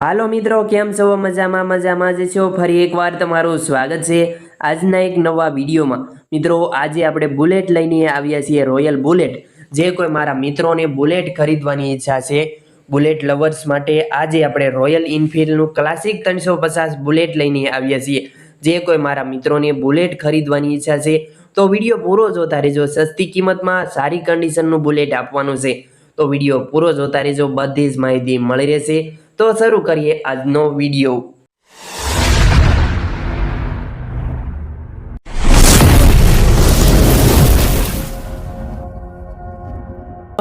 હાલો મિત્રો, કેમ છો? મજામાં મજામાં જ છો? ફરી એકવાર તમારું સ્વાગત છે આજના એક નવા વિડીયોમાં. મિત્રો, આજે આપણે બુલેટ લઈને આવ્યા છીએ રોયલ બુલેટ. જે કોઈ મારા મિત્રોને બુલેટ ખરીદવાની ઈચ્છા છે, બુલેટ લવર્સ માટે આજે આપણે રોયલ ઇનફિલ્ડનું ક્લાસિક ત્રણસો પચાસ બુલેટ લઈને આવ્યા છીએ. જે કોઈ મારા મિત્રોને બુલેટ ખરીદવાની ઈચ્છા છે, તો વીડિયો પૂરો જોતા રહેજો. સસ્તી કિંમતમાં સારી કન્ડિશનનું બુલેટ આપવાનું છે. તો વીડિયો પૂરો જોતા રહેજો, બધી જ માહિતી મળી રહેશે. તો શરૂ કરીએ આજનો વીડિયો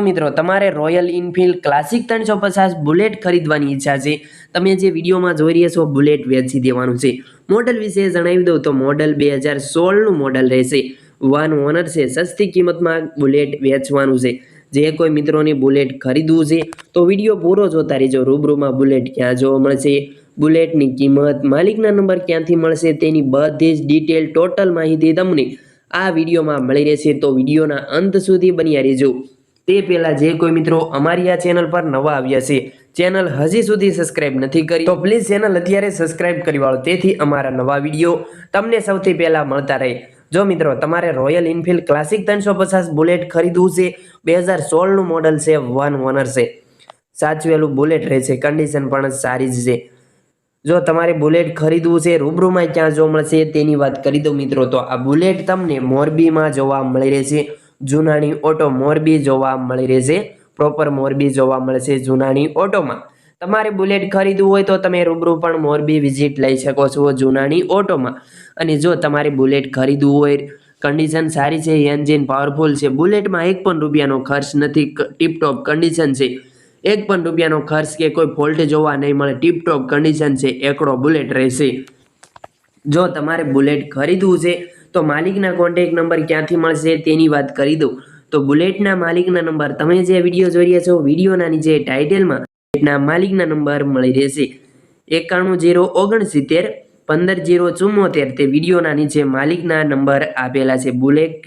મિત્રો, તમારે રોયલ ઇનફિલ્ડ ક્લાસિક ત્રણસો પચાસ બુલેટ ખરીદવાની ઈચ્છા છે. તમે જે વિડીયોમાં જોઈ રહ્યા છો બુલેટ વેચી દેવાનું છે. મોડલ વિશે જણાવી દઉં તો મોડલ બે હજાર સોળનું મોડલ રહેશે. વન ઓનર છે, સસ્તી કિંમતમાં બુલેટ વેચવાનું છે. જે કોઈ મિત્રોની બુલેટ ખરીદવું છે, તો વીડિયો પૂરો જોતા રહેજો. રૂબરૂમાં બુલેટ ક્યાં જોવા મળશે, બુલેટની કિંમત, માલિકના નંબર ક્યાંથી મળશે, તેની બધી જ ડિટેલ, ટોટલ માહિતી તમને આ વિડીયોમાં મળી રહેશે. તો વિડીયોના અંત સુધી બન્યા રહેજો. તે પહેલાં જે કોઈ મિત્રો અમારી આ ચેનલ પર નવા આવ્યા છે, ચેનલ હજી સુધી સબસ્ક્રાઇબ નથી કરી, તો પ્લીઝ ચેનલ અત્યારે સબસ્ક્રાઇબ કરી વાળો. તેથી અમારા નવા વીડિયો તમને સૌથી પહેલાં મળતા રહે. જો મિત્રો, તમારે રોયલ ઇનફિલ્ડ ક્લાસિક ત્રણસો પચાસ બુલેટ ખરીદવું છે. બે હજાર સોળનું મોડલ છે. વન ઓનર છે. સાચવેલું બુલેટ રહેશે કન્ડિશન પણ સારી જ છે. જો તમારે બુલેટ ખરીદવું છે રૂબરૂમાં ક્યાં જોવા મળશે તેની વાત કરી દઉં મિત્રો. તો આ બુલેટ તમને મોરબીમાં જોવા મળી રહેશે. જૂનાની ઓટો મોરબી જોવા મળી રહેશે. પ્રોપર મોરબી જોવા મળશે જૂનાની ઓટોમાં. તમારે બુલેટ ખરીદવું હોય તો તમે રૂબરૂ પણ મોરબી વિઝિટ લઈ શકો છો જૂનાની ઓટોમાં. અને જો તમારે બુલેટ ખરીદવું હોય કન્ડિશન સારી છે એન્જિન પાવરફુલ છે, બુલેટમાં એક પણ રૂપિયાનો ખર્ચ નથી ટીપટોપ કન્ડિશન છે. એક પણ રૂપિયાનો ખર્ચ કે કોઈ ફોલ્ટ જોવા નહીં મળે ટીપટોપ કન્ડિશન છે, એકડો બુલેટ રહેશે. જો તમારે બુલેટ ખરીદવું છે, તો માલિકના કોન્ટેક નંબર ક્યાંથી મળશે તેની વાત કરી દઉં. તો બુલેટના માલિકના નંબર તમે જે વીડિયો જોઈ રહ્યા છો વિડીયોના નીચે ટાઇટલમાં બુલેટના માલિકના નંબર મળી રહેશે. એકાણું જીરો ઓગણસિત્તેર, પંદર જીરો ચુમ્મોતેર તે વિડીયોના નીચે માલિકના નંબર આપેલા છે. બુલેટ,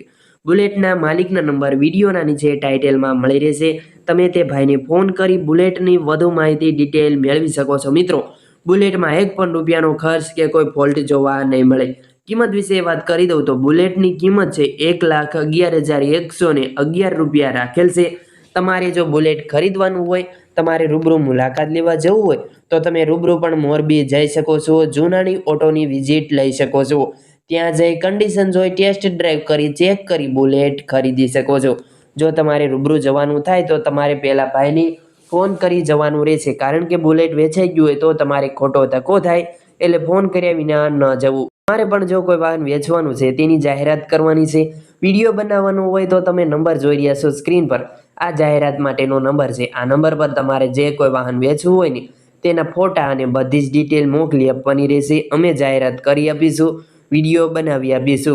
બુલેટના માલિકના નંબર વિડીયોના નીચે ટાઇટલમાં મળી રહેશે. તમે તે ભાઈને ફોન કરી બુલેટની વધુ માહિતી, ડિટેલ મેળવી શકો છો. મિત્રો, બુલેટમાં એક પણ રૂપિયાનો ખર્ચ કે કોઈ ફોલ્ટ જોવા નહીં મળે. કિંમત વિશે વાત કરી દઉં તો બુલેટની કિંમત છે એક લાખ અગિયાર હજાર એકસો ને અગિયાર રૂપિયા રાખેલ છે. તમારે જો બુલેટ ખરીદવાનું હોય તમારે રૂબરૂ મુલાકાત લેવા જવું હોય તો તમે રૂબરૂ પણ મોરબી જઈ શકો છો, જૂનાની ઓટોની વિઝિટ લઈ શકો છો. ત્યાં જઈ કન્ડિશન જોઈ ટેસ્ટ ડ્રાઈવ કરી ચેક કરી બુલેટ ખરીદી શકો છો. જો તમારે રૂબરૂ જવાનું થાય તો તમારે પહેલાં ભાઈની ફોન કરી જવાનું રહેશે. કારણ કે બુલેટ વેચાઈ ગયું હોય તો તમારે ખોટો ધક્કો થાય, એટલે ફોન કર્યા વિના ન જવું. તમારે પણ જો કોઈ વાહન વેચવાનું છે, તેની જાહેરાત કરવાની છે વીડિયો બનાવવાનો હોય તો તમે નંબર જોઈ રહ્યા છો સ્ક્રીન પર. આ જાહેરાત માટેનો નંબર છે. આ નંબર પર તમારે જે કોઈ વાહન વેચવું હોય ને, તેના ફોટા અને બધી જ ડિટેલ મોકલી આપવાની રહેશે. અમે જાહેરાત કરી આપીશું. વીડિયો બનાવી આપીશું.